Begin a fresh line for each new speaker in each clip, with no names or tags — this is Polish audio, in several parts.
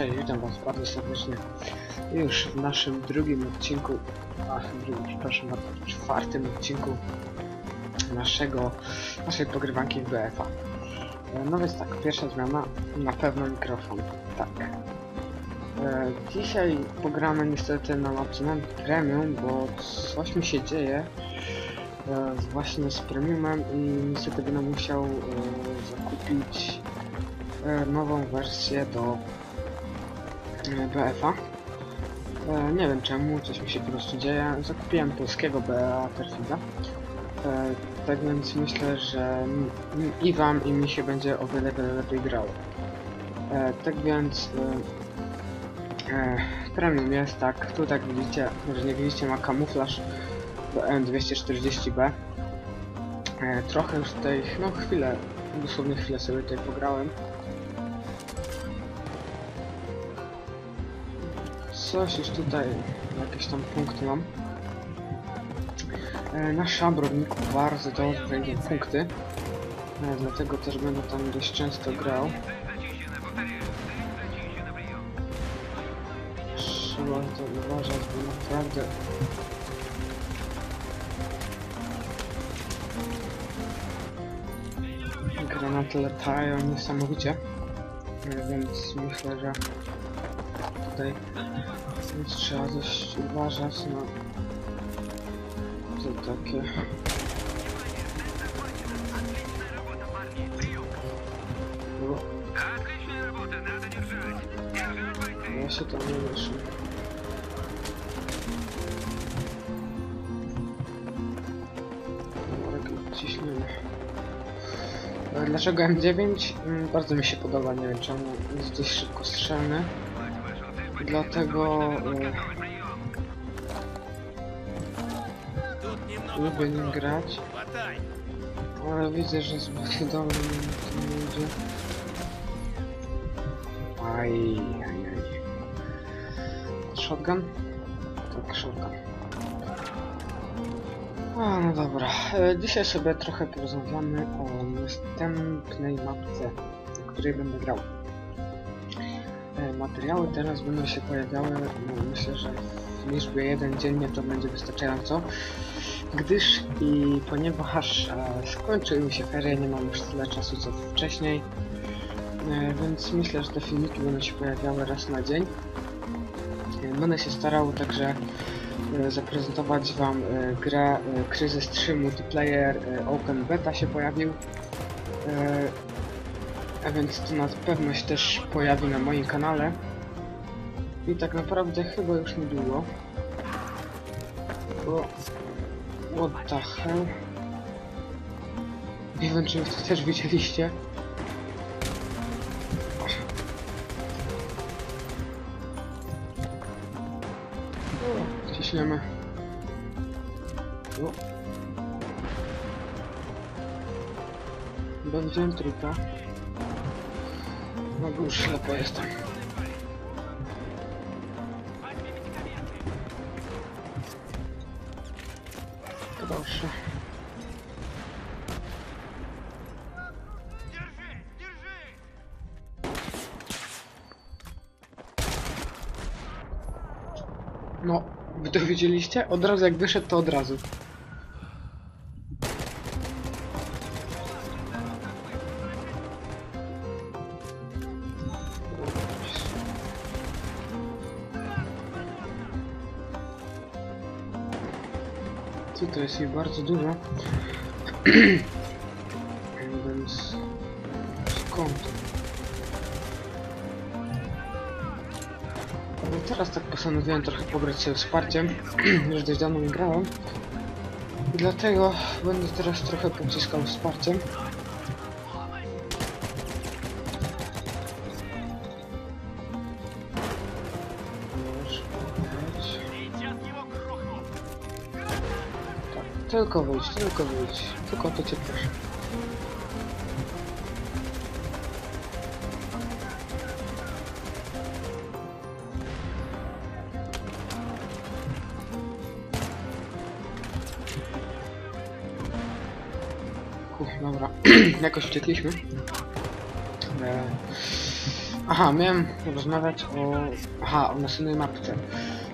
cześć, witam was bardzo serdecznie. Już w naszym drugim odcinku, a drugim, przepraszam bardzo, czwartym odcinku naszego, naszej pogrywanki w BFA. E, No więc tak, pierwsza zmiana, na pewno mikrofon, tak. E, dzisiaj pogramy niestety na mapce Premium, bo coś mi się dzieje e, właśnie z Premiumem i niestety będę musiał e, zakupić e, nową wersję do BF-a. E, nie wiem czemu, coś mi się po prostu dzieje. Zakupiłem polskiego BA Perfida. E, tak więc myślę, że i wam i mi się będzie o wiele, wiele lepiej grało. E, tak więc e, e, premium jest tak, tu tak widzicie, może nie widzicie, ma kamuflaż do M240B. E, trochę już tutaj, no chwilę, dosłownie chwilę sobie tutaj pograłem. Coś już tutaj, jakieś tam punkty mam. E, na szabrowniku bardzo dobrze idą punkty. E, dlatego też będę tam dość często grał. Trzeba to uważać, bo naprawdę... Granaty latają niesamowicie. E, Więc myślę, że tutaj. Więc trzeba dość uważać na to takie. No, ja się tam nie mieszam ciśniemy Dlaczego M9? Mm, Bardzo mi się podoba, nie wiem czemu, jest dość szybko strzelny Dlatego e, lubię nim grać. Ale widzę, że zbyt dobrze mi to nie idzie. Aj, aj, aj. Shotgun? Tak, shotgun. A, no dobra. E, dzisiaj sobie trochę porozmawiamy o następnej mapce, na której będę grał. E, materiały teraz będą się pojawiały, no, myślę, że w liczbie jeden dziennie to będzie wystarczająco, gdyż i ponieważ e, skończyły mi się ferie, nie mam już tyle czasu co wcześniej, e, więc myślę, że te filmiki będą się pojawiały raz na dzień. Będę się starał także zaprezentować wam grę Kryzys 3 Multiplayer Open Beta się pojawił. A więc to na pewno się też pojawi na moim kanale. I tak naprawdę chyba już niedługo. Bo... What the hell? Nie wiem czy to też widzieliście. Ciśniemy. O. Chyba widziałem. No bo już ślepo jestem. Proszę. No, wy to widzieliście? Od razu jak wyszedł, to od razu. Tutaj jest ich bardzo dużo. Więc skąd? No teraz tak postanowiłem trochę pograć się wsparciem, już dość dawno nie grałem. I dlatego będę teraz trochę pociskał wsparciem. Tylko wyjdź, tylko wyjdź. Tylko o to cię proszę. Dobra, jakoś uciekliśmy. E, aha, miałem rozmawiać o... Aha, o następnej mapce.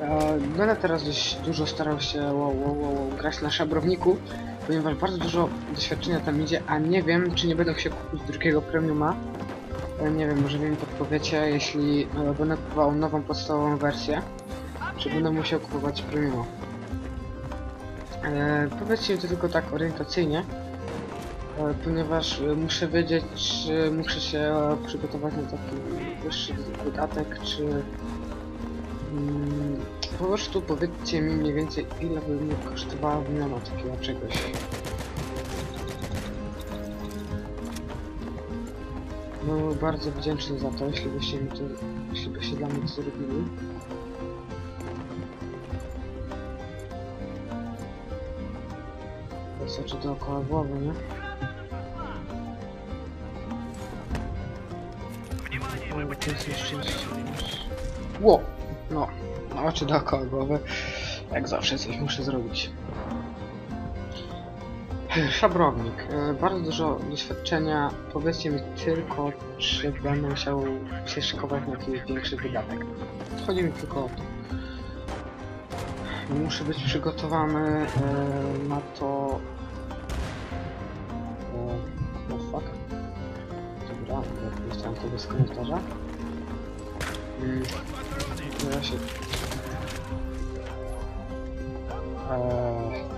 E, będę teraz dość dużo starał się wow, wow, wow, grać na szabrowniku, ponieważ bardzo dużo doświadczenia tam idzie, a nie wiem, czy nie będę musiał kupić drugiego premiuma. E, nie wiem, może wy mi podpowiecie, jeśli e, będę kupował nową podstawową wersję, czy będę musiał kupować premiuma. E, powiedzcie mi to tylko tak orientacyjnie, e, ponieważ muszę wiedzieć, czy muszę się przygotować na taki wyższy wydatek, czy mm, po prostu powiedzcie mi mniej więcej ile by mnie kosztowała wymiana takiego czegoś. No bardzo wdzięczny za to, jeśli byście mi to, jeśli byście dla mnie to zrobili. To dookoła głowy, nie? No, no oczy dookoła głowy. Jak zawsze coś muszę zrobić. Szabrownik. E, Bardzo dużo doświadczenia. Powiedzcie mi tylko, czy będę musiał się szykować na jakiś większy wydatek. Chodzi mi tylko o to. Muszę być przygotowany e, na to... E, no fuck. Dobra, dostałem to bez komentarza. Mm, ja się...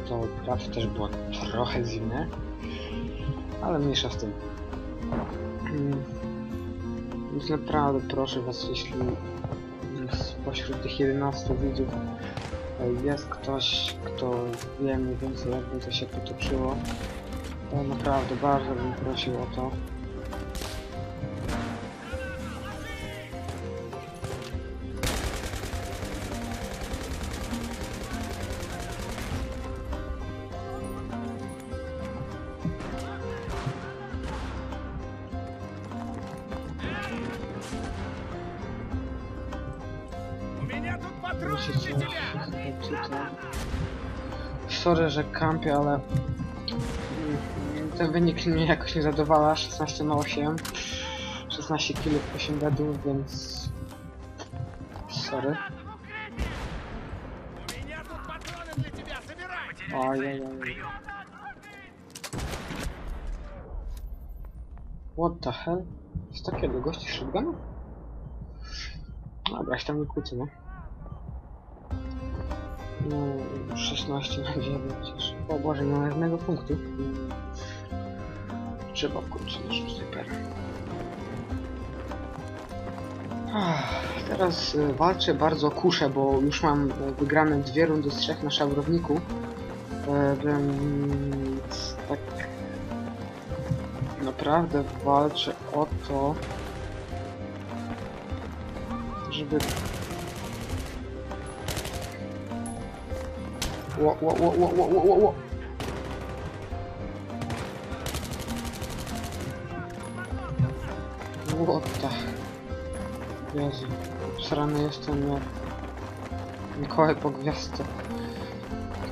to prawie też było trochę zimne, ale mniejsza z tym. Mm, Więc naprawdę proszę was, jeśli spośród tych 11 widzów e, jest ktoś, kto wie mniej więcej jakby to się potoczyło, to naprawdę bardzo bym prosił o to. Musicie Sorry, że kampię, ale ten wynik mnie jakoś nie zadowala, 16 na 8 16 kg 8 gadów, więc sorry Ojej. What the hell? Z takiej długości shotgun? Dobra, się tam nie kłócę, no. No, 16 na 9 chociaż. O Boże, nie ma jednego punktu. Trzeba wkrótce naszą snajperę. Teraz y, walczę bardzo kuszę, bo już mam y, wygrane dwie rundy z trzech na szabrowniku. E, Więc tak naprawdę walczę o to, żeby... Ło, ło, ło, ło, ło, ło, ło, ło. The... Jezu, srany jestem jak... Mikołaj po gwiazdce.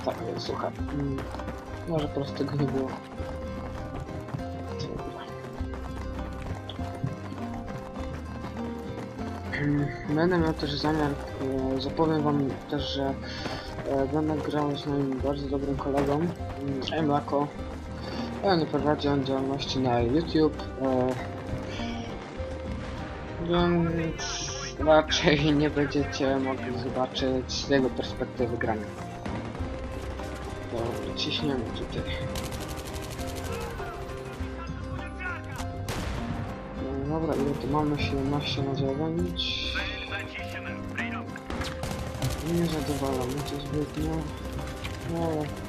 Tak, słuchaj. Mm, może po prostu tego nie było. Mm, Będę miał też zamiar, e, zapowiem wam też, że będę grał z moim bardzo dobrym kolegą, Emlako. Nie prowadzi on działalności na YouTube, e, więc raczej nie będziecie mogli zobaczyć z jego perspektywy grania. Dobra, ciśniemy tutaj. No Dobra, ile tu mamy? 17 na 9. Nie zadowala mnie to zbytnio. Ale...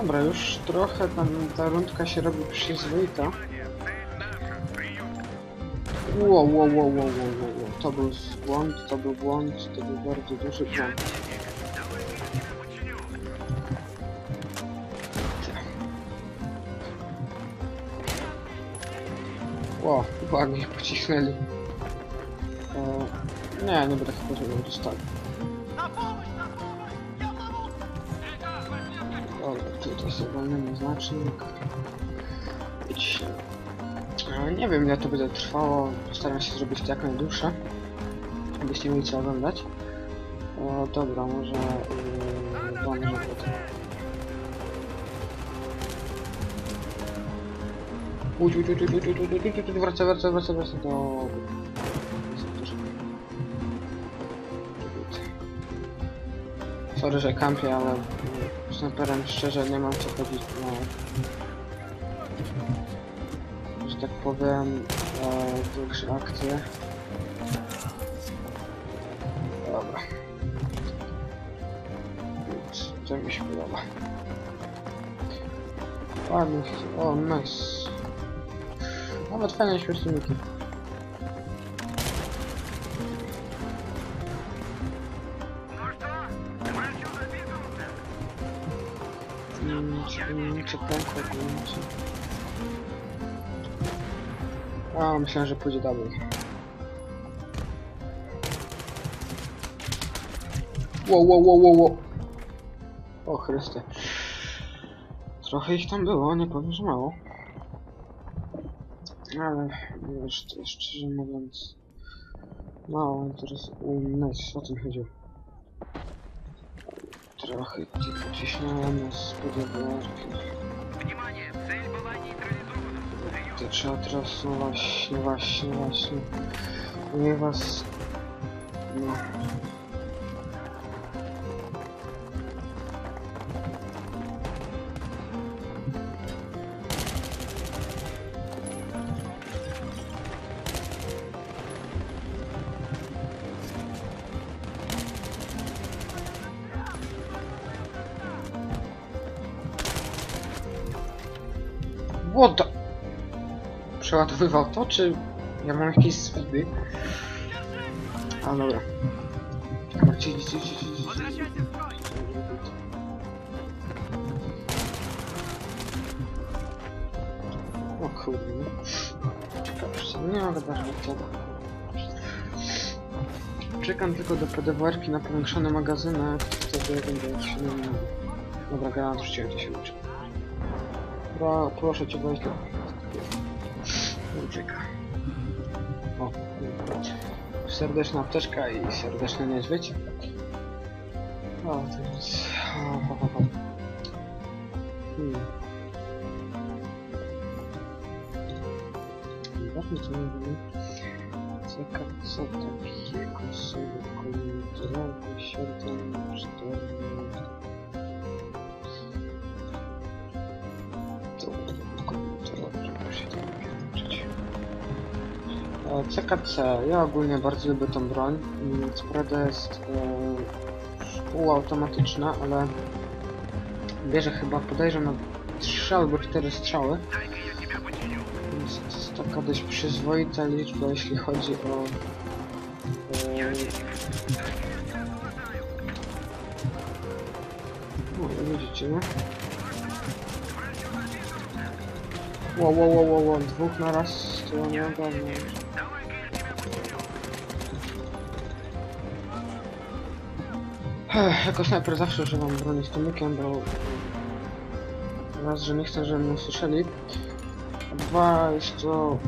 Dobra, już trochę tam ta rundka się robi przyzwoita. Wow, wow, wow, wow, wow, wow, wow. to był błąd, to był błąd, to był bardzo duży błąd. Ło, ładnie pocisnęli. E, nie, nie będę chyba tego dostali. Dobra, tutaj sobie walniemy znacznik. E, nie wiem ile to będzie trwało, postaram się zrobić to jak najdłuższe. Abyście mieli co oglądać. E, dobra, może... Yy, damy na to. Uj, uj, uj, uj, uj, uj, uj, uj, uj, uj, wracaj, wracaj, wracaj, wracaj do... Sorry, że kampię, ale snajperem szczerze nie mam co chodzić na... Że tak powiem, e, większe akcje. Dobra. Więc to mi się podoba. Ładnie, o, nice. Nawet fajne śmieszniki. A, myślałem, że pójdzie dalej. Wow, wow, wow, wow, wow. O Chryste. Trochę ich tam było, nie powiem, że mało. Ale wiesz, szczerze mówiąc mało interesujące, o tym chodziło. Trochę tylko ciśniałem z podjadłarki. To trzeba teraz, no właśnie, właśnie, właśnie. Nie was... No. What. Przeładowywał to, czy ja mam jakieś speedy? A dobra. Dobra, ci, ci, ci, ci. O kurde. Proszę, nie mogę dać do tego. Czekam tylko do PDWR-ki na powiększony magazynek, wtedy będę się Dobra, granat rzuciłem, to się uczy. Pro, proszę cię, weź to. Ucieka. O, serdeczna apteczka i serdeczny niedźwiedź. O, to jest... O, ho, ho. Hmm. Zobaczmy co mówimy. Czeka, co takiego sobie komentowały, świąteczne, cztery... CKC. Ja ogólnie bardzo lubię tą broń. Mm, Co prawda jest e, półautomatyczna, ale bierze chyba podejrzewam na 3 albo 4 strzały. Więc to jest taka dość przyzwoita liczba, jeśli chodzi o... E, no, widzicie, nie? Wow, wow, wow, wow, wow, dwóch na raz to nie ogarnę. Ech, Jako snajper zawsze używam broni z tłumikiem, bo raz, że nie chcę, żeby mnie słyszeli, dwa, jest to,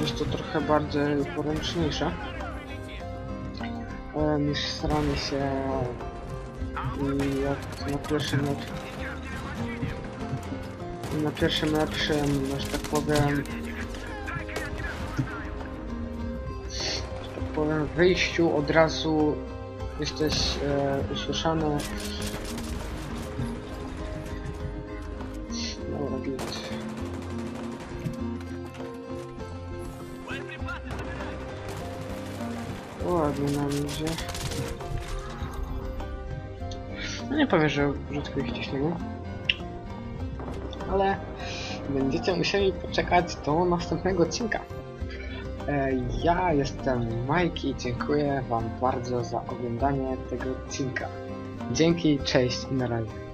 jest to trochę bardziej poręczniejsze. E, niż staranie się i jak na pierwszym lepszym na pierwszym lepszym, że tak powiem że tak powiem wyjściu od razu jesteś e, usłyszany. Dobra. Ładnie nam idzie. No nie powiem, że brzydko ich ciśniemy. Ale będziecie musieli poczekać do następnego odcinka. E, Ja jestem Mike i dziękuję Wam bardzo za oglądanie tego odcinka. Dzięki, cześć i na razie.